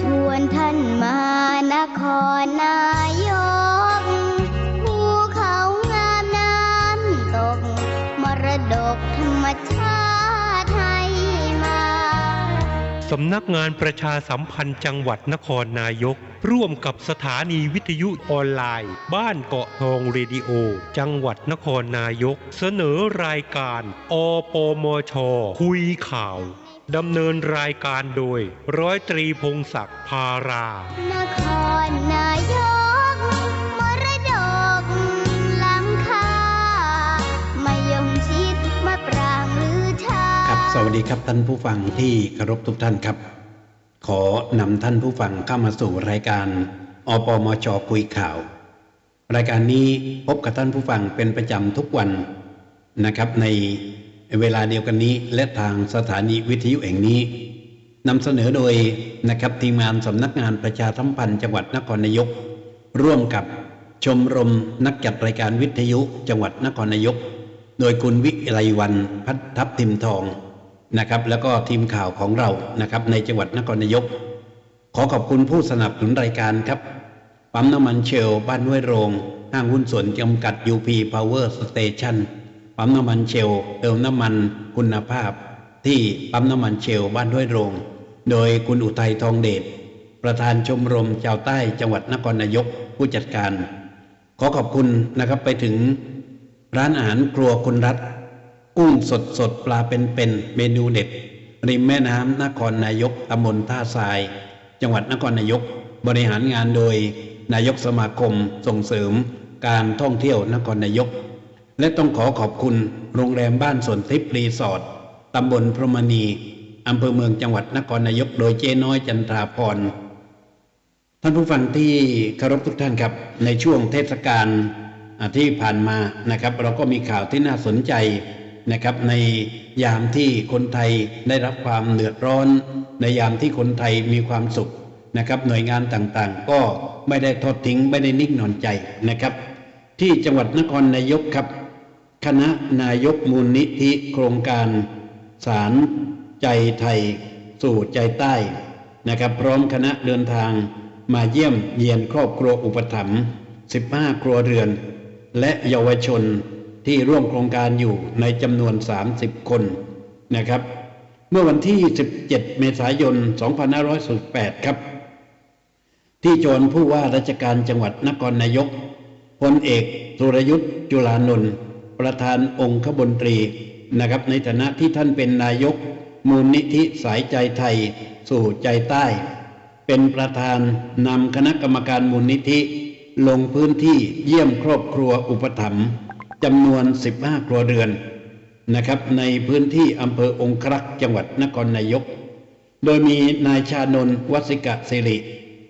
ชวนท่านมานครนายกภูเขางามน้ำตก มรดกธรรมชาติไทยมาสำนักงานประชาสัมพันธ์จังหวัดนครนายก ร่วมกับสถานีวิทยุออนไลน์ บ้านเกาะทองเรดิโอ จังหวัดนครนายก เสนอรายการ อปมช คุยข่าว ดำเนินรายการโดย ร้อยตรีพงศักดิ์พารานครนายก มรดกล้ำค่ามายงชิดมาปรางหรือชาครับสวัสดีครับท่านผู้ฟังที่เคารพทุกท่านครับ ขอนำท่านผู้ฟังเข้ามาสู่รายการอปมชคุยข่าว รายการนี้พบกับท่านผู้ฟังเป็นประจำทุกวันนะครับใน เวลาเดียวกันนี้และทางสถานีวิทยุแห่งนี้นำเสนอโดยนะครับทีมงานสำนักงานประชาสัมพันธ์จังหวัดนครนายก ร่วมกับชมรมนักจัดรายการวิทยุจังหวัดนครนายก โดยคุณวิไลวันพัฒทับทิมทองนะครับ แล้วก็ทีมข่าวของเรานะครับในจังหวัดนครนายก ขอขอบคุณผู้สนับสนุนรายการครับปั๊มน้ำมันเชลบ้านห้วยโรงห้างหุ้นส่วนจำกัด UP Power Station ปั๊มน้ำมันเชลเติมน้ำมันคุณภาพ ที่ปั๊มน้ำมันเชลบ้านห้วยโรง โดยคุณอุทัยทองเดชประธานชมรมชาวใต้จังหวัดนครนายกผู้จัดการ ขอขอบคุณนะครับไปถึงร้านอาหารครัวคุณรัฐ กุ้งสดสดปลาเป็นเป็นเมนูเด็ด ริมแม่น้ำนครนายกตำบลท่าทราย จังหวัดนครนายก บริหารงานโดยนายกสมาคมส่งเสริมการท่องเที่ยวนครนายก และต้องขอขอบคุณโรงแรมบ้านสวนทิพย์รีสอร์ทตำบลพรมณีอำเภอเมืองจังหวัดนครนายกโดยเจ๊น้อยจันทราพรท่านผู้ฟังที่เคารพทุกท่านครับ ในช่วงเทศกาลที่ผ่านมานะครับ เราก็มีข่าวที่น่าสนใจนะครับ ในยามที่คนไทยได้รับความเดือดร้อน ในยามที่คนไทยมีความสุขนะครับ หน่วยงานต่างๆ ก็ไม่ได้ทอดทิ้งไม่ได้นิ่งนอนใจนะครับ ที่จังหวัดนครนายกครับ คณะนายกมูลนิธิโครงการสารใจไทย สู่ใจใต้นะครับ พร้อมคณะเดินทางมาเยี่ยมเยียนครอบครัวอุปถัมภ์15 ครัวเรือน และเยาวชนที่ร่วมโครงการอยู่ในจำนวน 30 คนนะครับ เมื่อวันที่ 17 เมษายน 2568ครับ ที่โจรผู้ว่าราชการจังหวัดนครนายกพลเอกสุรยุทธ์จุลานนท์ ประธานองค์ขบนตรีนะครับ ในฐานะที่ท่านเป็นนายกมูลนิธิสายใจไทย สู่ใจใต้ เป็นประธานนำคณะกรรมการมูลนิธิ ลงพื้นที่เยี่ยมครอบครัวอุปถัมภ์จำนวน 15 ครัวเรือนนะครับ ในพื้นที่อำเภอองครักษ์จังหวัดนครนายก โดยมีนายชานนท์วสิกะสิริ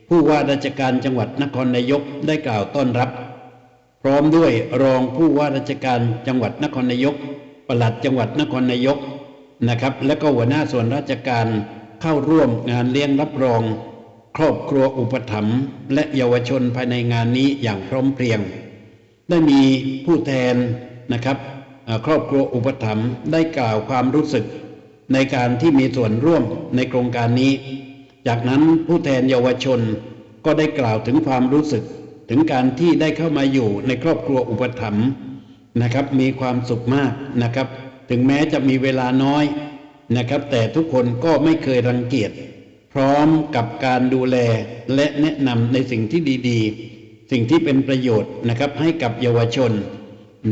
ผู้ว่าราชการจังหวัดนครนายกได้กล่าวต้อนรับ พร้อมด้วยรองผู้ว่าราชการจังหวัดนครนายกปลัดจังหวัดนครนายกนะครับ และก็หัวหน้าส่วนราชการเข้าร่วมงานเลี้ยงรับรอง ครอบครัวอุปถัมภ์และเยาวชนภายในงานนี้อย่างพร้อมเพรียง ได้มีผู้แทนนะครับครอบครัวอุปถัมภ์ได้กล่าวความรู้สึกในการที่มีส่วนร่วมในโครงการนี้ จากนั้นผู้แทนเยาวชนก็ได้กล่าวถึงความรู้สึก ถึงการที่ได้เข้ามาอยู่ในครอบครัวอุปถัมภ์นะครับ มีความสุขมากนะครับ ถึงแม้จะมีเวลาน้อยนะครับ แต่ทุกคนก็ไม่เคยรังเกียจพร้อมกับการดูแลและแนะนำในสิ่งที่ดีๆ สิ่งที่เป็นประโยชน์นะครับให้กับเยาวชน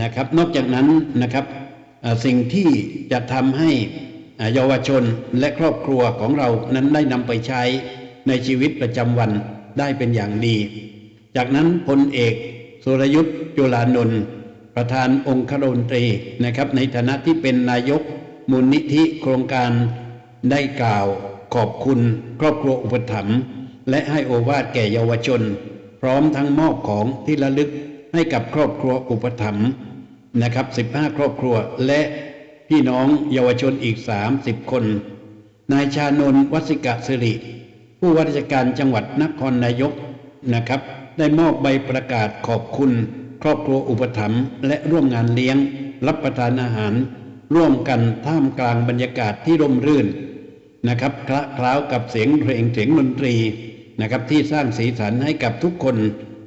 นะครับ นอกจากนั้นนะครับสิ่งที่จะทำให้เยาวชนและครอบครัวของเรานั้นได้นำไปใช้ในชีวิตประจำวันได้เป็นอย่างดี จากนั้นพลเอกสุรยุทธ์จุลานนท์ประธานองค์ครนตรีนะครับ ในฐานะที่เป็นนายกมูลนิธิโครงการได้กล่าวขอบคุณครอบครัวอุปถัมภ์และให้โอวาทแก่เยาวชน พร้อมทั้งมอบของที่ระลึกให้กับครอบครัวอุปถัมภ์นะครับ 15 ครอบครัวและพี่น้องเยาวชนอีก 30 คน นายชานนท์วสิกะสิริ ผู้ว่าราชการจังหวัดนครนายกนะครับ ได้มอบใบประกาศขอบคุณ ครอบครัวอุปถัมภ์และร่วมงานเลี้ยง รับประทานอาหาร ร่วมกันท่ามกลางบรรยากาศที่ร่มรื่นนะครับคละคล้ากับเสียงเพลงเสียงดนตรีนะครับที่สร้างสีสันให้กับทุกคน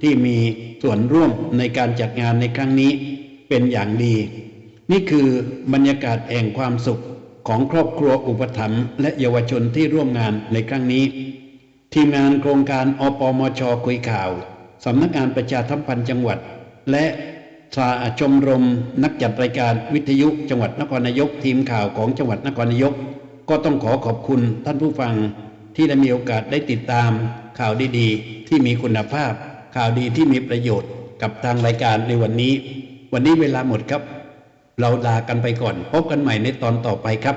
ที่มีส่วนร่วมในการจัดงานในครั้งนี้เป็นอย่างดี นี่คือบรรยากาศแห่งความสุขของครอบครัวอุปถัมภ์และเยาวชนที่ร่วมงานในครั้งนี้ ทีมงานโครงการอปมชคุยข่าว สำนักงานประชาสัมพันธ์จังหวัด และสาชมรมนักจัดรายการวิทยุจังหวัดนครนายก ทีมข่าวของจังหวัดนครนายก ก็ต้องขอขอบคุณท่านผู้ฟังที่ได้มีโอกาสได้ติดตาม ข่าวดีๆ ที่มีคุณภาพ ข่าวดีที่มีประโยชน์กับทางรายการในวันนี้ วันนี้เวลาหมดครับ เราลากันไปก่อน พบกันใหม่ในตอนต่อไปครับ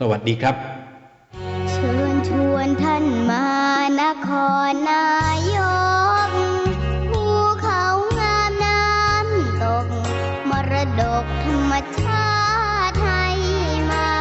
สวัสดีครับ เชิญชวนท่านมานครนาย